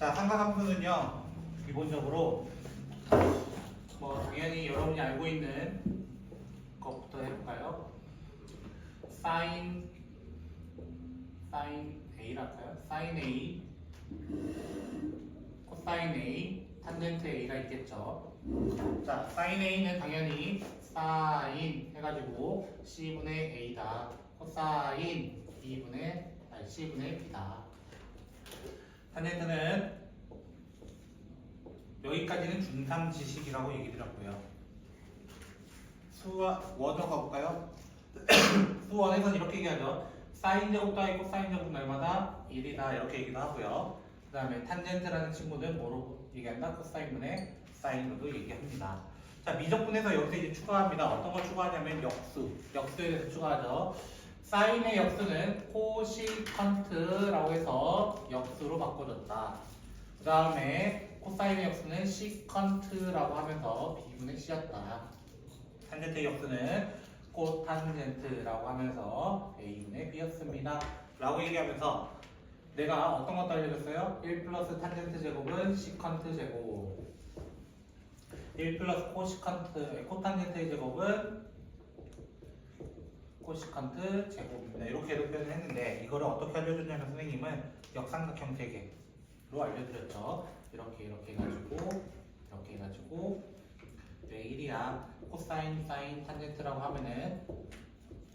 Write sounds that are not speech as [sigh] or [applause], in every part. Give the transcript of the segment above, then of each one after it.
자, 삼각함수는요, 기본적으로, 뭐, 당연히 여러분이 알고 있는 것부터 해볼까요? 사인, 사인 A랄까요? 사인 A, 코사인 A, 탄젠트 A가 있겠죠. 자, 사인 A는 당연히 사인 해가지고 C분의 A다. 코사인 B분의, 아니, C분의 B다. 탄젠트는 여기까지는 중상 지식이라고 얘기 드렸고요. 수와 원으로 가볼까요? [clears throat] 수원에서는 이렇게 얘기하죠. 사인 제곱 더하기 코사인 제곱 날마다 1이다 이렇게 얘기도 하고요. 그 다음에 탄젠트라는 친구는 뭐로 얘기한다? 코사인분의 사인으로도 얘기합니다. 자 미적분에서 여기서 이제 추가합니다. 어떤 걸 추가하냐면 역수, 역수에 대해서 추가하죠. 사인의 역수는 코시컨트라고 해서 역수로 바꿔줬다. 그 다음에 코사인의 역수는 시컨트라고 하면서 b분의 c였다. 탄젠트의 역수는 코탄젠트라고 하면서 a분의 b였습니다. 라고 얘기하면서 내가 어떤 것도 알려줬어요? 1 플러스 탄젠트 제곱은 시컨트 제곱 1 플러스 코시컨트, 코탄젠트의 제곱은 코시컨트 제곱입니다. 이렇게 표현을 했는데 이거를 어떻게 알려줬냐면 선생님은 역삼각형 세개로 알려드렸죠. 이렇게 이렇게 해가지고 이렇게 해가지고 왜 1이야? 코사인, 사인, 탄젠트라고 하면은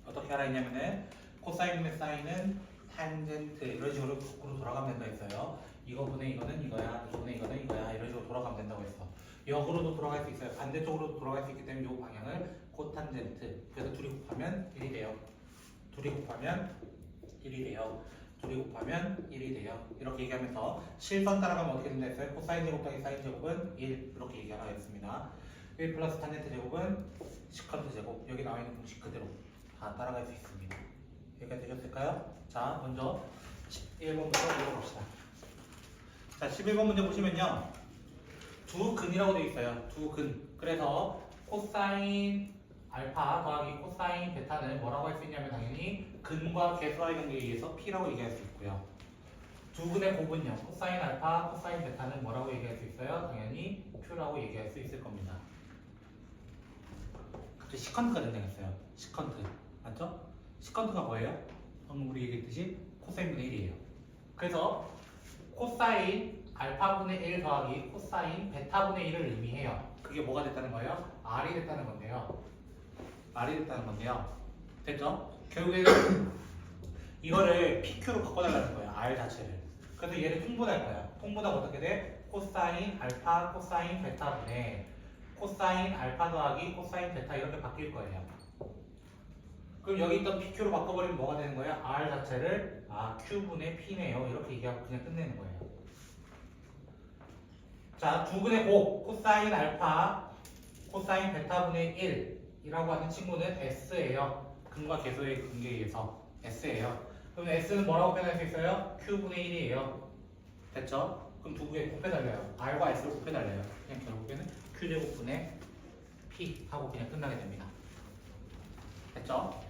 어떻게 하라 했냐면은 코사인분의 사인은 탄젠트 이런 식으로 거꾸로 돌아가면 된다 했어요. 이거분의 이거는 이거야, 이거분의 이거는 이거야 이런 식으로 돌아가면 된다고 했어. 역으로도 돌아갈 수 있어요. 반대쪽으로도 돌아갈 수 있기 때문에 이 방향을 코탄젠트. 그래서 둘이 곱하면 1이 돼요. 둘이 곱하면 1이 돼요. 둘이 곱하면 1이 돼요. 이렇게 얘기하면서 실선 따라가면 어떻게 된다 했어요? 코사인 제곱 더하기 사인 제곱은 1 이렇게 얘기하라 했습니다. 1 플러스 탄젠트 제곱은 시컨트 제곱 여기 나와 있는 공식 그대로 다 따라갈 수 있습니다. 여기까지 되셨을까요? 자 먼저 11번부터 읽어봅시다. 자 11번 문제 보시면요 두 근이라고 되어 있어요. 두 근. 그래서 코사인 알파 더하기 코사인 베타는 뭐라고 할 수 있냐면 당연히 근과 개수와의 관계에 의해서 P라고 얘기할 수 있고요. 두 근의 곱은요. 코사인 알파, 코사인 베타는 뭐라고 얘기할 수 있어요? 당연히 Q라고 얘기할 수 있을 겁니다. 갑자기 시컨트가 된다했어요 시컨트. 맞죠? 시컨트가 뭐예요? 방금 우리 얘기했듯이 코사인분의 1이에요. 그래서 코사인 알파분의 1 더하기 코사인 베타분의 1을 의미해요. 그게 뭐가 됐다는 거예요? R이 됐다는 건데요. R이 됐다는 건데요. 됐죠? 결국에는 [clears throat] 이거를 PQ로 바꿔달라는 거예요. R 자체를. 그래서 얘를 통분할 거야. 통분하면 어떻게 돼? 코사인 알파 코사인 베타 분의 코사인 알파 더하기 코사인 베타 이렇게 바뀔 거예요. 그럼 여기 있던 PQ로 바꿔버리면 뭐가 되는 거예요? R 자체를 아 Q분의 P네요. 이렇게 얘기하고 그냥 끝내는 거예요. 자, 두 근의 곱, 코사인 알파, 코사인 베타분의 1 이라고 하는 친구는 S예요. 근과 계수의 관계에 의해서 S예요. 그럼 S는 뭐라고 표현할 수 있어요? Q분의 1이에요. 됐죠? 그럼 두 개의 곱해달래요. R과 S를 곱해달래요. 그냥 결국에는 Q제곱분의 P 하고 그냥 끝나게 됩니다. 됐죠?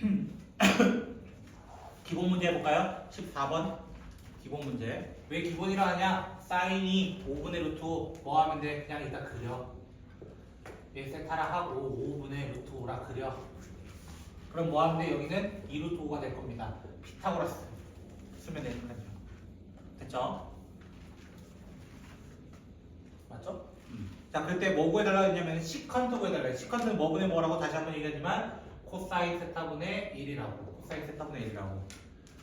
[clears throat] 기본 문제 해볼까요? 14번 기본 문제 왜 기본이라 하냐? 사인이 5분의 루트 5 뭐 하면 돼? 그냥 이따 그려 1세타라 하고 5분의 루트 5라 그려. 그럼 뭐 하면 돼? 여기는 2 루트 5가 될 겁니다. 피타고라스. 쓰면 되니까요 됐죠? 맞죠? 자 그때 뭐 구해달라고 했냐면 시컨트 구해달라요. 시컨트는 뭐분의 뭐라고 다시 한번 얘기하지만 코사인 세타분의 1이라고. 코사인 세타분의 1이라고.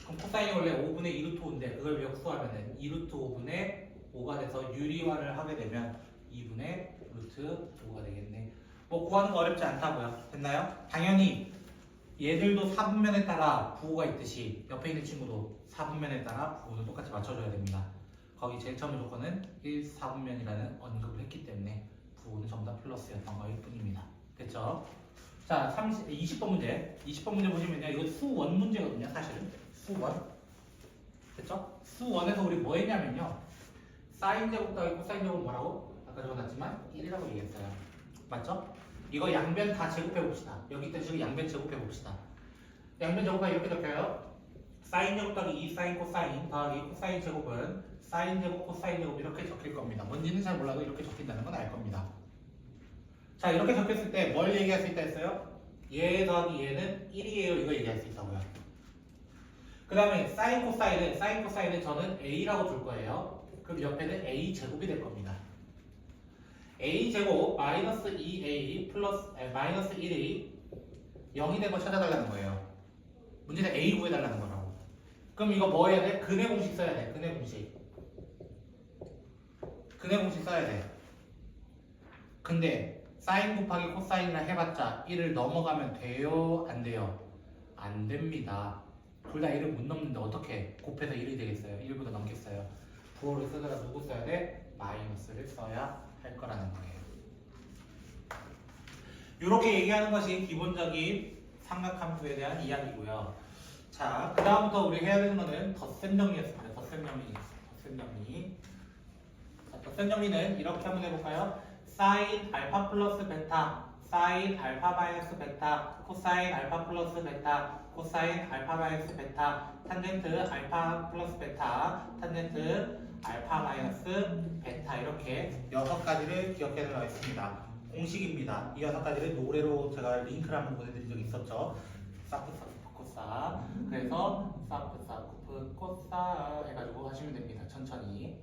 그럼 코사인이 원래 5분의 2루트 5인데 그걸 역수하면은 2루트 5분의 5가 돼서 유리화를 하게 되면 2분의 루트 5가 되겠네 뭐 구하는 거 어렵지 않다고요 됐나요? 당연히 얘들도 4분면에 따라 부호가 있듯이 옆에 있는 친구도 4분면에 따라 부호도 똑같이 맞춰줘야 됩니다 거기 제일 처음 조건은 1, 4분면이라는 언급을 했기 때문에 부호는 다 플러스였던 거일 뿐입니다. 됐죠? 자, 30, 20번 문제. 20번 문제 보시면요. 이거 수원 문제거든요, 사실은. 수원. 됐죠? 수원에서 우리 뭐 했냐면요. 사인 제곱 더하기 코사인 제곱 뭐라고? 적어놨지만 1이라고 얘기했어요. 맞죠? 이거 양변 다 제곱해 봅시다. 여기 있던 식으로 양변 제곱해 봅시다. 양변 제곱하면 이렇게 적혀요. 사인 제곱 더하기 2 사인 코사인 더하기 코사인 제곱은 사인 제곱 코사인 제곱 이렇게 적힐 겁니다. 뭔지는 잘 몰라도 이렇게 적힌다는 건 알 겁니다. 자 이렇게 적혔을 때 뭘 얘기할 수 있다 했어요? 얘 더하기 얘는 1이에요. 이거 얘기할 수 있다고요. 그 다음에 사인 코사인은 사인 코사인은 저는 a라고 줄 거예요. 그럼 옆에는 a 제곱이 될 겁니다. A 제곱 마이너스 2a 플러스 에, 마이너스 1이 0이 된거 찾아달라는 거예요. 문제는 a 구해달라는 거라고. 그럼 이거 뭐 해야 돼? 근의 공식 써야 돼. 근의 공식. 근의 공식 써야 돼. 근데 사인 곱하기 코사인이라 해봤자 1을 넘어가면 돼요? 안 돼요? 안 됩니다. 둘 다 1을 못 넘는데 어떻게 곱해서 1이 되겠어요? 1보다 넘겠어요? 부호를 쓰더라도 누구 써야 돼? 마이너스를 써야 할 거라는 거예요. 이렇게 얘기하는 것이 기본적인 삼각함수에 대한 이야기고요. 자, 그 다음부터 우리 해야 되는 거는 덧셈 정리였습니다. 덧셈 정리. 덧셈 정리. 자, 덧셈 정리는 이렇게 한번 해볼까요? 사인 알파 플러스 베타, 사인 알파 마이너스 베타, 코사인 알파 플러스 베타, 코사인 알파 마이너스 베타, 탄젠트 알파 플러스 베타, 탄젠트 알파 마이너스 베타 이렇게 여섯 가지를 기억해 놓으라 했습니다. 공식입니다. 이 여섯 가지를 노래로 제가 링크를 한번 보내드린 적이 있었죠. 사프 사프 코사. 그래서 사프 사프 코사 해가지고 하시면 됩니다. 천천히.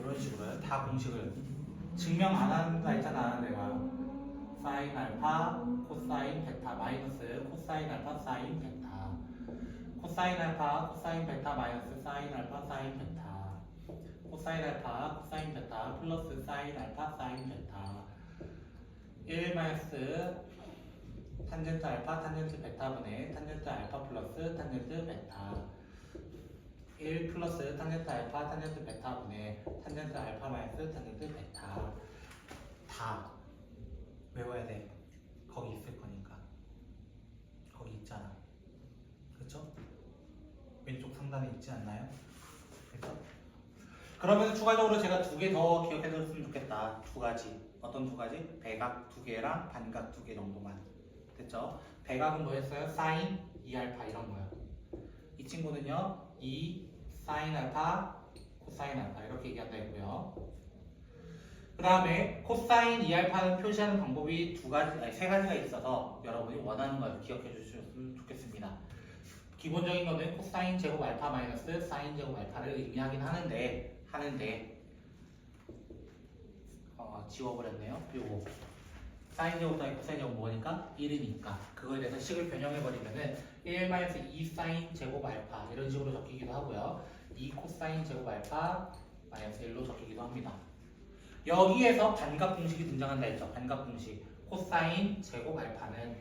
이런 식으로 다 공식을 증명 안 한다 했잖아 내가 사인 알파 코사인 베타 마이너스 코사인 알파 사인 베타 코사인 알파 코사인 베타 마이너스 사인 알파 사인 베타. 코사인 알파 코사인 베타 플러스 사인 알파 사인 베타. 1 마이너스 탄젠트 알파 탄젠트 베타분의 탄젠트 알파 플러스 탄젠트 베타. 1 플러스 탄젠트 알파 탄젠트 베타분의 탄젠트 알파 마이너스 탄젠트 베타. 다 외워야 돼 거기 있을 거니까 거기 있잖아 그렇죠? 상단에 있지 않나요? 그렇죠? 그러면 추가적으로 제가 두 개 더 기억해 뒀으면 좋겠다 두 가지 어떤 두 가지? 배각 두 개랑 반각 두 개 정도만 됐죠? 배각은 뭐였어요? 사인 2알파 이런 거요 이 친구는요 2 사인 알파 코사인 알파 이렇게 얘기한다 했고요 그 다음에 코사인 2알파는 표시하는 방법이 두 가지, 아니 세 가지가 있어서 여러분이 원하는 걸 기억해 주셨으면 좋겠습니다. 기본적인 거는 코사인 제곱 알파 마이너스 사인 제곱 알파를 의미하긴 하는데 하는데 어, 지워버렸네요. 요거 사인 제곱 더하기 코사인 제곱 뭐니까 1이니까 그거에 대해서 식을 변형해 버리면은 1 마이너스 2 사인 제곱 알파 이런 식으로 적히기도 하고요. 2 코사인 제곱 알파 마이너스 1로 적히기도 합니다. 여기에서 반각 공식이 등장한다 했죠. 반각 공식. 코사인 제곱 알파는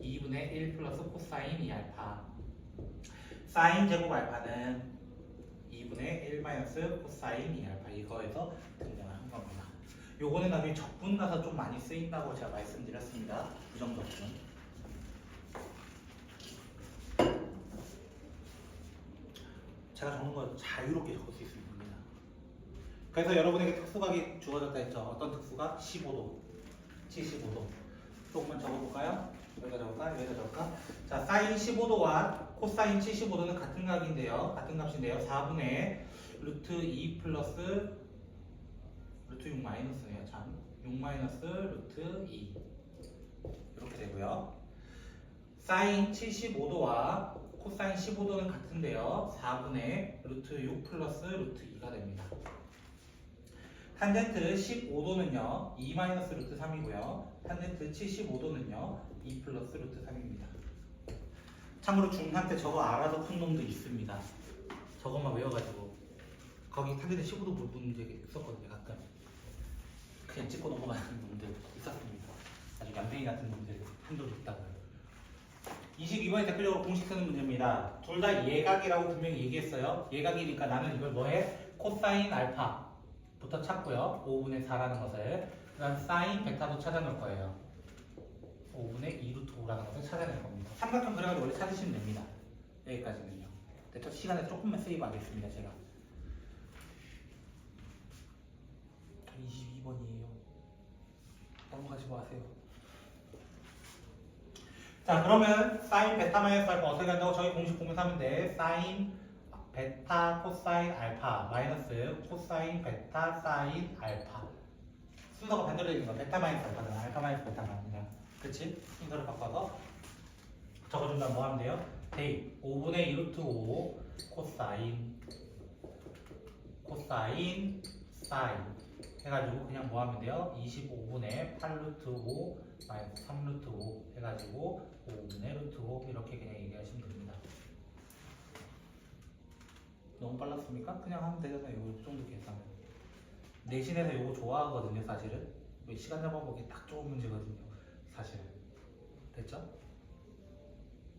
2분의 1 플러스 코사인 2알파. 사인 제곱 알파는 2분의 1 마이너스 코사인 2알파. 이거에서 등장을 한 겁니다. 요거는 나중에 적분 가서 좀 많이 쓰인다고 제가 말씀드렸습니다. 부정 적분. 제가 적는 거 자유롭게 적을 수 있습니다. 그래서 여러분에게 특수각이 주어졌다 했죠. 어떤 특수각? 15도, 75도. 조금만 적어볼까요? 여기다 적을까? 여기다 적을까? 자, 사인 15도와 코사인 75도는 같은 각인데요. 같은 값인데요. 4분의 루트 2 플러스 루트 6 마이너스네요. 참. 6 마이너스 루트 2 이렇게 되고요. 사인 75도와 코사인 15도는 같은데요. 4분의 루트 6 플러스 루트 2가 됩니다. 탄젠트 15도는요 2 마이너스 루트 3이고요 탄젠트 75도는요 2 플러스 루트 3입니다 참고로 중3 때 저거 알아서 푼 놈도 있습니다 저것만 외워가지고 거기 탄젠트 15도 문제 있었거든요 가끔 그냥 찍고 넘어가는 놈들 있었습니다 아주 얌생이 같은 놈들 한도 있다고요 22번에 대표적으로 공식 쓰는 문제입니다 둘 다 예각이라고 분명히 얘기했어요 예각이니까 나는 이걸 뭐해? 코사인 알파 부터 찾고요. 5분의 4라는 것을. 그 다음 사인 베타도 찾아놓을 거예요. 5분의 2루트 5라는 것을 찾아낼 겁니다. 삼각형 그래가지고 원래 찾으시면 됩니다. 여기까지는요. 대처 시간에 조금만 세이브 하겠습니다. 제가. 22번이에요. 넘어가지 마세요. 자 그러면 사인 베타 마이너스 알파 어떻게 한다고 저희 공식 보면서 하면 돼 사인 베타 코사인 알파 마이너스 코사인 베타 사인 알파 순서가 반대로 되는 거 베타 마이너스 알파잖아 알파 마이너스 베타가 아니라 그치? 순서를 바꿔서 적어준다면 뭐 하면 돼요? 데이 5분의 2 루트 5 코사인 코사인 사인 해가지고 그냥 뭐 하면 돼요? 25분의 8 루트 5 마이너스 3 루트 5 해가지고 5분의 루트 5 이렇게 그냥 얘기하시면 됩니다. 너무 빨랐습니까? 그냥 하면 되잖아요. 이 정도 계산은. 내신에서 이거 좋아하거든요, 사실은. 왜 시간 잡아보기 딱 좋은 문제거든요, 사실은. 됐죠?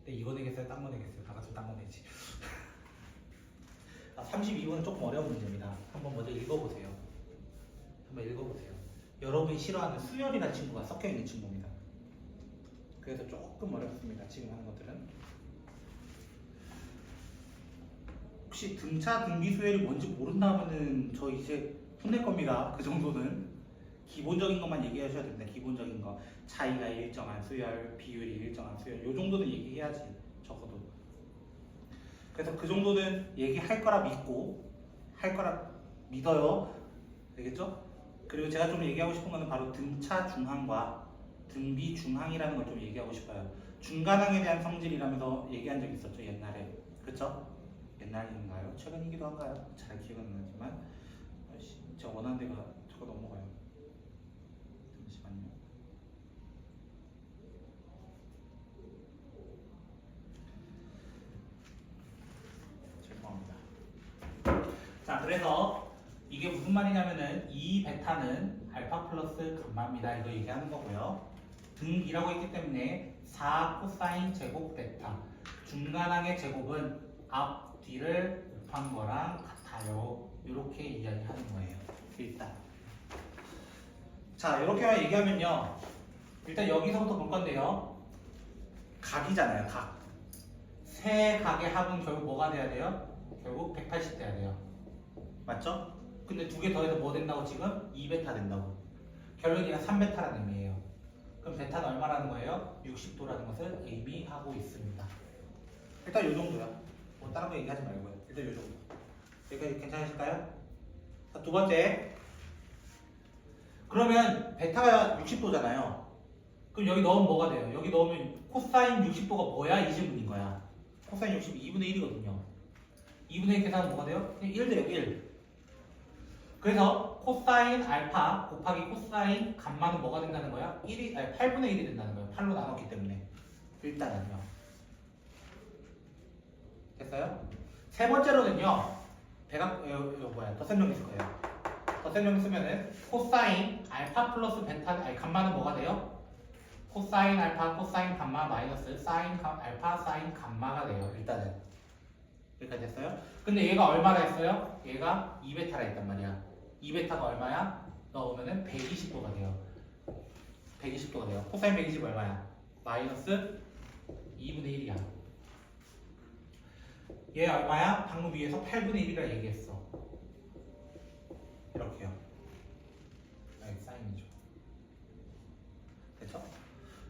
근데 이거 내겠어요, 딴거 내겠어요. 다 같이 딴거 내지. [laughs] 아, 32번은 조금 어려운 문제입니다. 한번 먼저 읽어보세요. 한번 읽어보세요. 여러분이 싫어하는 수열이라는 친구가 섞여 있는 친구입니다. 그래서 조금 어렵습니다. 지금 하는 것들은. 혹시 등차 등비 수열이 뭔지 모른다면은 저 이제 혼낼 겁니다. 그 정도는 기본적인 것만 얘기하셔야 됩니다. 기본적인 거 차이가 일정한 수열, 비율이 일정한 수열, 요 정도는 얘기해야지 적어도. 그래서 그 정도는 얘기할 거라 믿고 할 거라 믿어요. 알겠죠? 그리고 제가 좀 얘기하고 싶은 거는 바로 등차 중항과 등비 중항이라는 걸 좀 얘기하고 싶어요. 중간항에 대한 성질이라면서 얘기한 적 있었죠 옛날에, 그렇죠? 옛날인가요? 최근이기도 한가요? 잘 기억은 안 나지만 제가 원하는 데가 저거 넘어가요. 죄송합니다. 자, 그래서 이게 무슨 말이냐면은 이 베타는 알파 플러스 감마입니다. 이거 얘기하는 거고요. 등이라고 했기 때문에 4 코사인 제곱 베타 중간항의 제곱은 앞 뒤를 곱한 거랑 같아요. 이렇게 이야기하는 거예요. 일단 자 이렇게만 얘기하면요. 일단 여기서부터 볼 건데요. 각이잖아요. 각. 세 각의 합은 결국 뭐가 돼야 돼요? 결국 180 돼야 돼요. 맞죠? 근데 두 개 더해서 뭐 된다고 지금? 2베타 된다고. 얘가 3베타라는 의미예요. 그럼 베타는 얼마라는 거예요? 60도라는 것을 의미하고 있습니다. 일단 요 정도야. 뭐 다른 거 얘기하지 말고요. 일단 요 정도. 여기까지 괜찮으실까요? 자, 두 번째. 그러면 베타가 60도잖아요. 그럼 여기 넣으면 뭐가 돼요? 여기 넣으면 코사인 60도가 뭐야? 이 질문인 거야. 코사인 60 2분의 1이거든요. 2분의 1 계산은 뭐가 돼요? 그냥 1 돼요, 1. 그래서 코사인 알파 곱하기 코사인 감마는 뭐가 된다는 거야? 1이, 아니 8분의 1이 된다는 거예요. 8로 나눴기 때문에. 일단은요. 됐어요? 세 번째로는요. 배각, 이거, 이거 뭐야? 덧셈령 있을 거예요. 덧셈령 쓰면은 코사인 알파 플러스 베타, 아니 감마는 뭐가 돼요? 코사인 알파 코사인 감마 마이너스 사인 감, 알파 사인 감마가 돼요. 일단은. 여기까지 됐어요? 근데 얘가 얼마나 했어요? 얘가 2베타라 했단 말이야. 2베타가 얼마야? 넣으면은 120도가 돼요. 120도가 돼요. 코사인 120 얼마야? 마이너스 2분의 1이야. 얘 얼마야? 방금 위에서 8분의 1이라 얘기했어. 이렇게요. 여기 사인이죠. 됐죠?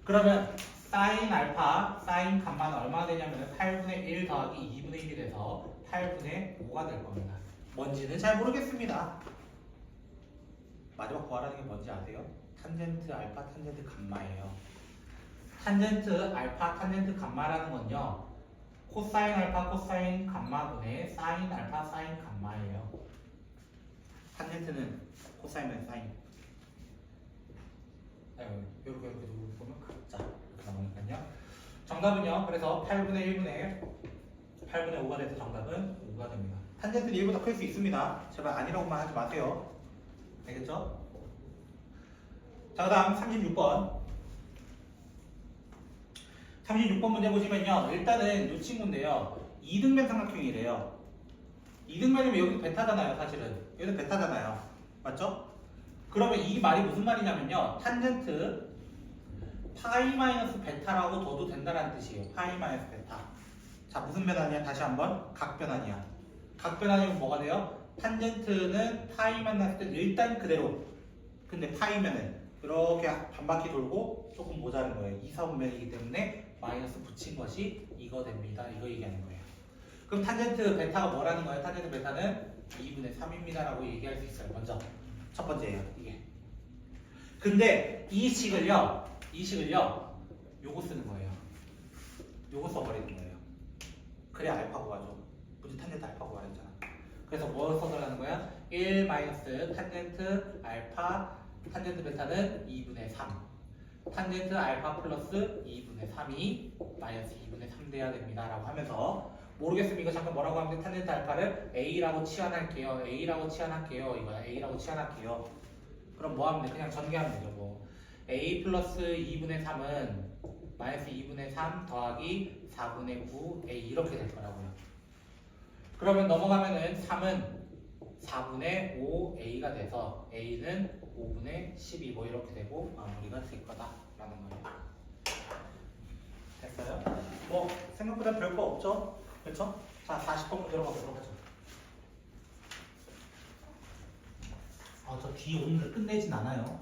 그러면 사인 알파, 사인 감마는 얼마나 되냐면 8분의 1 더하기 2분의 1이 돼서 8분의 5가 될 겁니다. 뭔지는 잘 모르겠습니다. 마지막 구하라는 게 뭔지 아세요? 탄젠트 알파, 탄젠트 감마예요. 탄젠트 알파, 탄젠트 감마라는 건요. 코사인 알파, 코사인 감마분의 사인 알파, 사인 감마예요. 탄젠트는 코사인분의 사인. 아유, 이렇게 이렇게 누르 보면 각자 이렇게 나오니까요. 정답은요. 그래서 8분의 1분의 8분의 5가 돼서 정답은 5가 됩니다. 탄젠트는 1보다 클 수 있습니다. 제발 아니라고만 하지 마세요. 알겠죠? 자, 그 다음 36번. 36번 문제 보시면요. 일단은 이 친구인데요. 이등변 삼각형이래요. 이등변이면 여기도 베타잖아요, 사실은. 여기도 베타잖아요. 맞죠? 그러면 이 말이 무슨 말이냐면요. 탄젠트 파이 마이너스 베타라고 둬도 된다는 뜻이에요. 파이 마이너스 베타. 자, 무슨 변환이야? 다시 한번 각 변환이야. 각 변환이면 뭐가 돼요? 탄젠트는 파이 만났을 때 일단 그대로. 근데 파이면은 이렇게 반바퀴 돌고 조금 모자른 거예요. 2, 4분면이기 때문에 마이너스 붙인 것이 이거 됩니다. 이거 얘기하는 거예요. 그럼 탄젠트 베타가 뭐라는 거예요? 탄젠트 베타는 2분의 3입니다 라고 얘기할 수 있어요. 먼저 첫 번째예요. 이게. 근데 이 식을요, 이 식을요, 요거 쓰는 거예요. 요거 써버리는 거예요. 그래 알파 구하죠. 무슨 탄젠트 알파 구하랬잖아. 그래서 뭘 써달라는 거야? 1 마이너스 탄젠트 알파 탄젠트 베타는 2분의 3. 탄젠트 알파 플러스 2분의 3이 마이너스 2분의 3 돼야 됩니다. 라고 하면서 모르겠으면 이거 잠깐 뭐라고 하면 돼? 탄젠트 알파를 A라고 치환할게요. A라고 치환할게요. 이거야. A라고 치환할게요. 그럼 뭐 하면 돼? 그냥 전개하면 되죠. 뭐. A 플러스 2분의 3은 마이너스 2분의 3 더하기 4분의 9 A 이렇게 될 거라고요. 그러면 넘어가면은 3은 4분의 5 A가 돼서 A는 5분의 12 뭐 이렇게 되고 마무리가 될 거다라는 거예요. 됐어요? 뭐 생각보다 별거 없죠? 그렇죠? 자 40번 문제로 가보도록 하죠. 아, 저 뒤 오늘 끝내진 않아요.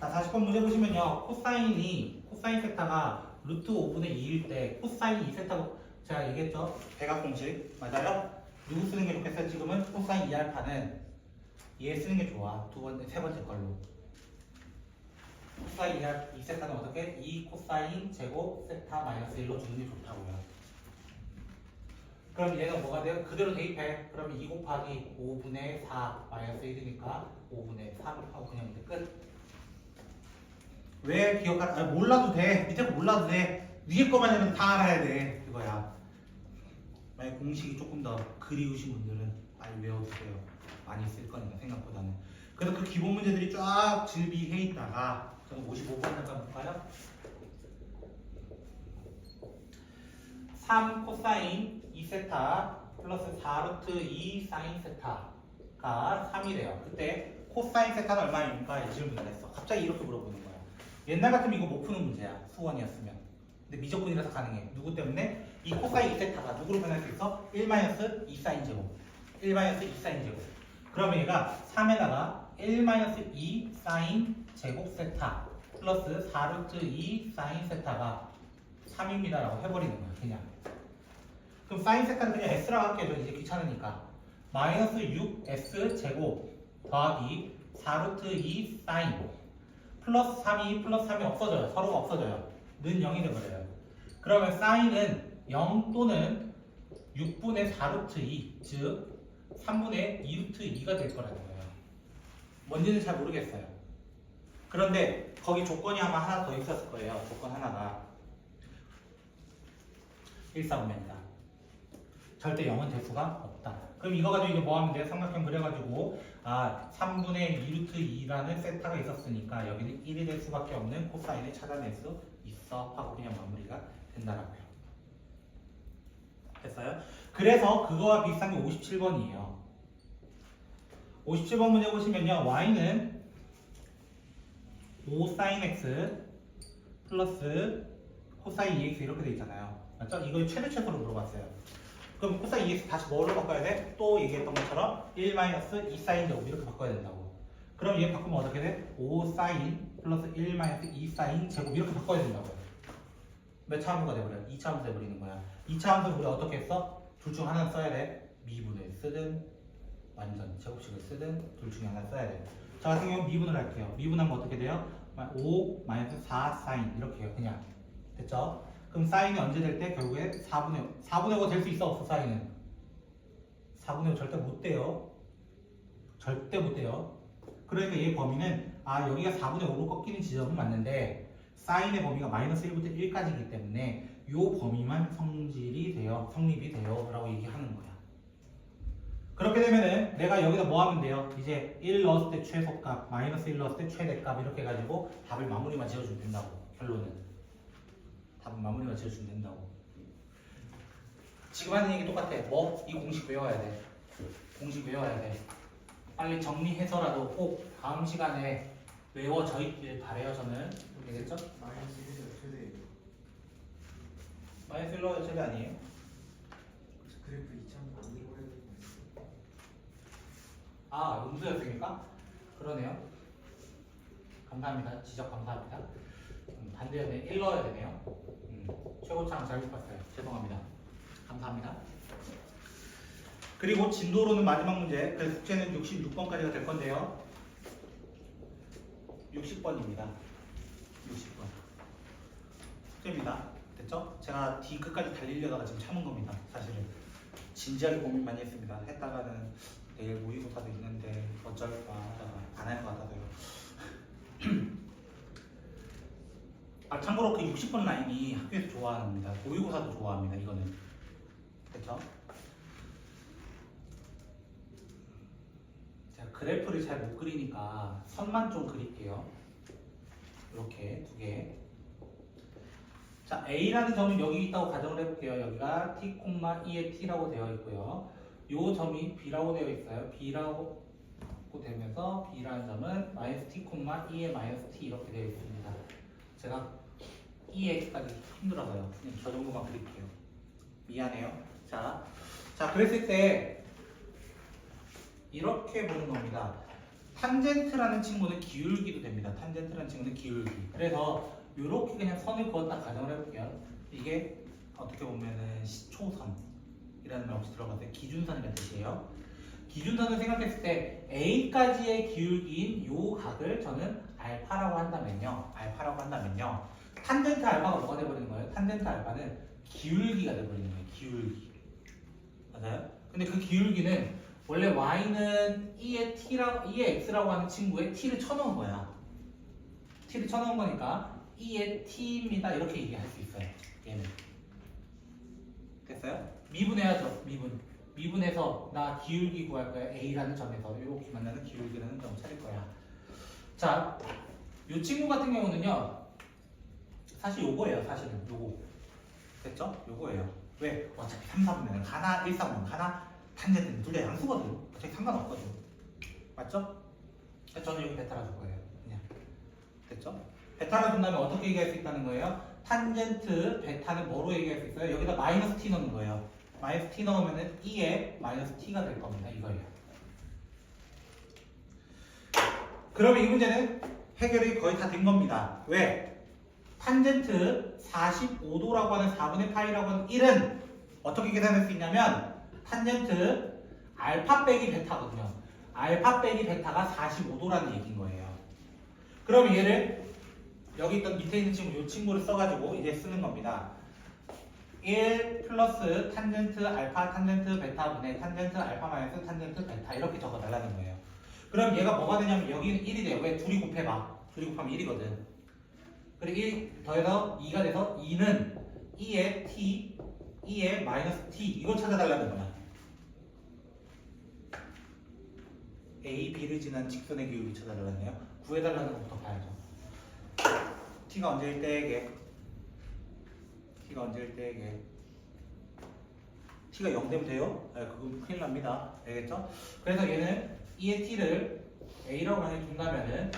자, 40번 문제 보시면요. 코사인이, 코사인 세타가 루트 5분의 2일 때 코사인 2세타, 제가 얘기했죠? 대각 공식. 맞아요? 누구 쓰는 게 좋겠어요? 지금은 코사인 2알파는 얘 쓰는 게 좋아. 두 번째, 세 번째 걸로. 코사인 2알, 2세타는 어떻게? 2 코사인 제곱 세타 마이너스 1로 주는 게 좋다고요. 그럼 얘는 뭐가 돼요? 그대로 대입해. 그럼 2 곱하기 5분의 4 마이너스 1이니까 5분의 3 하고 그냥 이제 끝. 왜 기억할? 아 몰라도 돼. 밑에 거 몰라도 돼. 위에 거만 해도 다 알아야 돼. 그거야. 만약 공식이 조금 더 그리우신 분들은 많이 외워두세요. 많이 쓸 거니까 생각보다는. 그래서 그 기본 문제들이 쫙 즐비해 있다가 저는 55번 잠깐 볼까요? 3 코사인 2세타 플러스 4루트 2 사인 세타가 3이래요. 그때 코사인 세타는 얼마입니까? 이 질문을 했어. 갑자기 이렇게 물어보는 거야. 옛날 같으면 이거 못 푸는 문제야. 수원이었으면. 근데 미적분이라서 가능해. 누구 때문에? 이 코사인 2세타가 누구로 변할 수 있어? 1-2 사인 제곱. 1-2 사인 제곱. 그러면 얘가 3에다가 1-2 사인 제곱 세타 플러스 4루트 2 사인 세타가 3입니다 라고 해버리는 거야. 그냥. 그럼 사인 세타는 그냥 S라고 할게요. 저 이제 귀찮으니까. 마이너스 6S 제곱 더하기 4루트 2 사인 플러스 3이 플러스 3이 없어져요. 서로가 없어져요. 는 0이 돼버려요. 그러면 사인은 0 또는 6분의 4루트 2, 즉 3분의 2루트 2가 될 거라는 거예요. 뭔지는 잘 모르겠어요. 그런데 거기 조건이 아마 하나 더 있었을 거예요. 조건 하나가 1사분면이다. 절대 0은 될 수가. 그럼 이거 가지고 이제 뭐 하면 돼요? 삼각형 그려가지고 아 3분의 2루트 2라는 세타가 있었으니까 여기는 1이 될 수밖에 없는 코사인을 찾아낼 수 있어 하고 그냥 마무리가 된다라고요. 됐어요? 그래서 그거와 비슷한 게 57번이에요. 57번 문제 보시면요. y는 5 sin x 플러스 코사인 2x 이렇게 돼 있잖아요. 맞죠? 이걸 최대 최소로 물어봤어요. 그럼 코사인 2x 다시 뭐로 바꿔야 돼? 또 얘기했던 것처럼 1 마이너스 2 사인 제곱 이렇게 바꿔야 된다고. 그럼 얘 바꾸면 어떻게 돼? 5 사인 플러스 1 마이너스 2 사인 제곱 이렇게 바꿔야 된다고요. 몇 차함수가 돼버려? 2 차함수 돼버리는 거야. 2 차함수 우리 어떻게 했어? 둘 중 하나 써야 돼. 미분을 쓰든 완전 제곱식을 쓰든 둘 중에 하나 써야 돼. 저 같은 경우 미분을 할게요. 미분하면 어떻게 돼요? 5 마이너스 4 사인 이렇게 해요. 그냥 됐죠? 그럼 사인이 언제 될 때 결국에 4분의 5 4분의 5가 될 수 있어 없어 사인은 4분의 5 절대 못 돼요. 절대 못 돼요. 그러니까 얘 범위는 아 여기가 4분의 5로 꺾이는 지점은 맞는데 사인의 범위가 마이너스 1부터 1까지이기 때문에 요 범위만 성질이 돼요. 성립이 돼요. 라고 얘기하는 거야. 그렇게 되면은 내가 여기다 뭐 하면 돼요? 이제 1 넣었을 때 최소값, 마이너스 1 넣었을 때 최대값 이렇게 해가지고 답을 마무리만 지어주면 된다고. 결론은. 답은 마무리만 지어주면 된다고. 지금 하는 얘기 똑같아. 뭐? 이 공식 외워야 돼. 공식 외워야 돼. 빨리 정리해서라도 꼭 다음 시간에 외워져 있길 바래요 저는. 되겠죠? 마이너스 1이 최대 마이너스 1로 절대 아니에요. 그래프 2천 만들고 해야 되고 아, 음수였습니까? 그러네요. 감사합니다. 지적 감사합니다. 음, 반대였네. 1 넣어야 되네요. 음, 최고창 잘못 봤어요. 죄송합니다. 감사합니다. 그리고 진도로는 마지막 문제. 그 숙제는 66번까지가 될 건데요. 60번입니다. 60번. 숙제입니다. 됐죠? 제가 D 끝까지 달리려다가 지금 참은 겁니다. 사실은. 진지하게 고민 많이 했습니다. 했다가는 내일 모의고사도 있는데 어쩔까 하다가 안 할 것 같아서요. [clears throat] 아 참고로 그 60번 라인이 학교에서 좋아합니다. 모의고사도 좋아합니다. 이거는 됐죠? 제가 그래프를 잘 못 그리니까 선만 좀 그릴게요. 이렇게 두 개. 자, A라는 점은 여기 있다고 가정을 해볼게요. 여기가 t, 2의 t라고 되어 있고요. 요 점이 B라고 되어 있어요. B라고 되면서 B라는 점은 마이너스 t, 2의 마이너스 t 이렇게 되어 있습니다. 제가 2x까지 힘들어서요. 그냥 저 정도만 그릴게요. 미안해요. 자, 자 그랬을 때 이렇게 보는 겁니다. 탄젠트라는 친구는 기울기도 됩니다. 탄젠트라는 친구는 기울기. 그래서 이렇게 그냥 선을 그었다 가정을 해볼게요. 이게 어떻게 보면은 시초선이라는 말 없이 들어봤어요. 기준선이라는 뜻이에요. 기준선을 생각했을 때 A까지의 기울기인 요 각을 저는 알파라고 한다면요. 알파라고 한다면요. 탄젠트 알파가 뭐가 돼버리는 거예요? 탄젠트 알파는 기울기가 돼버리는 거예요. 기울기. 맞아요? 근데 그 기울기는 원래 y는 2의 t라고 2의 x라고 하는 친구에 t를 쳐넣은 거야. t를 쳐넣은 거니까 2의 t입니다. 이렇게 얘기할 수 있어요. 얘는. 됐어요? 미분해야죠. 미분. 미분해서 나 기울기 구할 거야. a라는 점에서 이렇게 만나는 기울기라는 점 찾을 거야. 자, 이 친구 같은 경우는요. 사실 요거예요. 사실은 요거. 됐죠? 요거예요. 왜? 어차피 3, 4분면은 하나 1, 4분 하나 탄젠트는 둘 다 양수거든. 어차피 상관없거든. 맞죠? 저는 여기 베타라 줄 거예요. 그냥. 됐죠? 베타라 준다면 어떻게 얘기할 수 있다는 거예요? 탄젠트 베타는 뭐로 얘기할 수 있어요? 여기다 마이너스 t 넣는 거예요. 마이너스 t 넣으면은 2에 마이너스 t가 될 겁니다. 이거예요. 그러면 이 문제는 해결이 거의 다 된 겁니다. 왜? 탄젠트 45도라고 하는 4분의 파이라고 하는 1은 어떻게 계산할 수 있냐면 탄젠트 알파 빼기 베타거든요. 알파 빼기 베타가 45도라는 얘기인 거예요. 그럼 얘를 여기 있던 밑에 있는 친구 이 친구를 써가지고 이제 쓰는 겁니다. 1 플러스 탄젠트 알파 탄젠트 베타 분의 탄젠트 알파 마이너스 탄젠트 베타 이렇게 적어달라는 거예요. 그럼 얘가 뭐가 되냐면 여기는 1이 돼요. 왜? 둘이 곱해봐. 둘이 곱하면 1이거든. 그리고 1 더해서 2가 돼서 2는 2의 t, 2의 마이너스 t 이걸 찾아달라는 거야. A, B를 지난 직선의 기울기 찾아달라네요. 구해달라는 것부터 봐야죠. t가 언제일 때에게 t가 언제일 때에게 t가 0 되면 돼요? 네, 그건 큰일 납니다. 알겠죠? 그래서 얘는 2의 t를 a라고 만약에 준다면은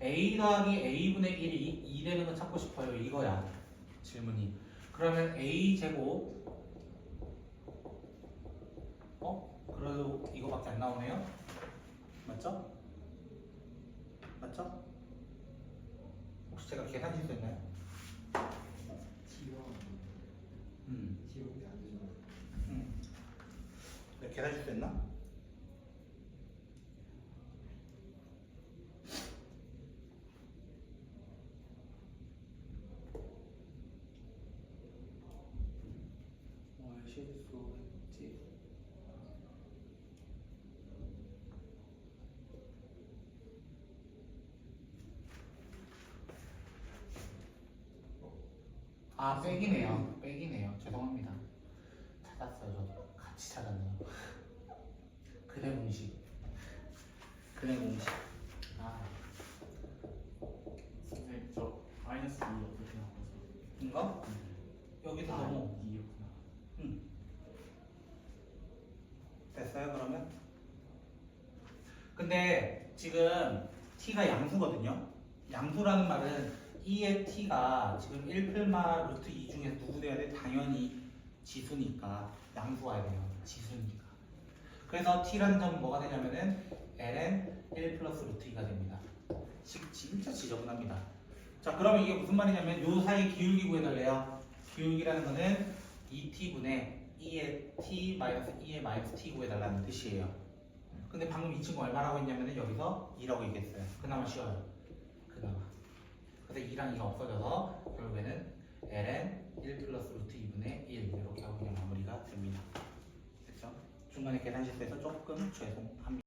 a 더하기 a분의 1이 2 되는 거 찾고 싶어요. 이거야. 질문이. 그러면 a 제곱 어? 그래도 이거밖에 안 나오네요. 맞죠? 맞죠? 혹시 제가 계산 실수했나요? 음. T밖에 안 되잖아. 음. 내가 계산 실수했나? 뭘 실수했지? 아 백이네요. 백이네요. 죄송합니다. 찾았어요. 저도 같이 찾았네요. 그래 공식. 그래 공식. 아 선생님 저 마이너스 2 어떻게 나와서? 이거 여기서 아, 너무 2였구나. 음. 됐어요 그러면? 근데 지금 t가 양수거든요. 양수라는 말은 2의 t가 지금 1플마 루트 2 중에 누구 돼야 돼? 당연히 지수니까 양수 와야 돼요. 지수니까. 그래서 t라는 점은 뭐가 되냐면은 ln 1 플러스 루트 2가 됩니다. 지- 진짜 지저분합니다. 자, 그러면 이게 무슨 말이냐면 요 사이 기울기 구해달래요. 기울기라는 거는 2t분의 2의 t 마이너스 2의 마이너스 t 구해달라는 뜻이에요. 근데 방금 이 친구 얼마라고 했냐면은 여기서 2라고 얘기했어요. 그나마 쉬워요. 그나마. 그래서 2랑 2가 없어져서 결국에는 ln 1 플러스 루트 2분의 1 이렇게 하고 마무리가 됩니다. 됐죠? 중간에 계산 실수해서 조금 죄송합니다.